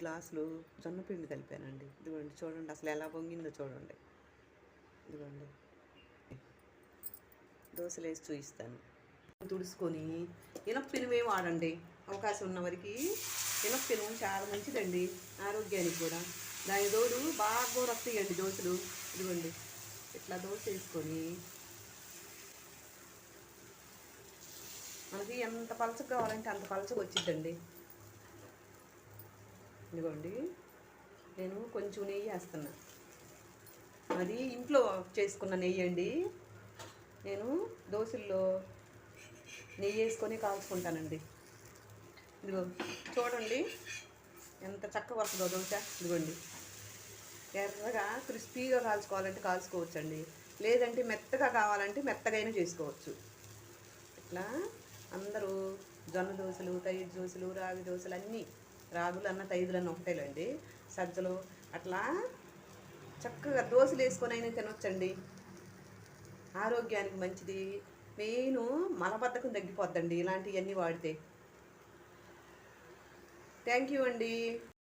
గ్లాసులు జొన్నపిండి కలిపానండి. ఇదిగోండి చూడండి అసలు ఎలా పొంగిందో చూడండి. ఇదిగోండి. దోశలు వేసి చూపిస్తాను. తుడుచుకొని ఇనప్పినవే వాడండి అవకాశం ఉన్న వరకు ఇనప్పినం చాలా మంచిదండి. ఆరోగ్యానికి కూడా. దాని తోడు బాగా కూడా వస్తాయండి దోశలు. ఇదిగోండి ఇట్లా దోశ వేసుకొని మనకి ఎంత పలచగా కావాలంటే అంత పలచగా వచ్చిద్దండి. ఇదిగోండి. నేను కొంచెం నెయ్యి వేస్తున్నా. అది ఇంట్లో చేసుకున్న నెయ్యి అండి. నేను దోశల్లో నెయ్యి వేసుకొని కాల్చుకుంటానండి. ఇదిగో చూడండి. ఎంత చక్క వస్తుందో దోశ. ఇదిగోండి. ఎర్రగా క్రిస్పీగా కాల్చుకోవాలంటే కాల్చుకోవచ్చండి. లేదంటే మెత్తగా కావాలంటే మెత్తగైనా చేసుకోవచ్చు. ఇట్లా అందరూ జొన్న దోశలు తైరు దోశలు రాగి దోశలు అన్నీ రాగులు అన్న తైదులు అన్న ఒకటేలండి సజ్జలు అట్లా చక్కగా దోశలు వేసుకొని అయినా తినొచ్చండి. ఆరోగ్యానికి మంచిది. మెయిన్ మలబద్ధకం తగ్గిపోద్దండి ఇలాంటివన్నీ వాడితే. థ్యాంక్ యూ అండి.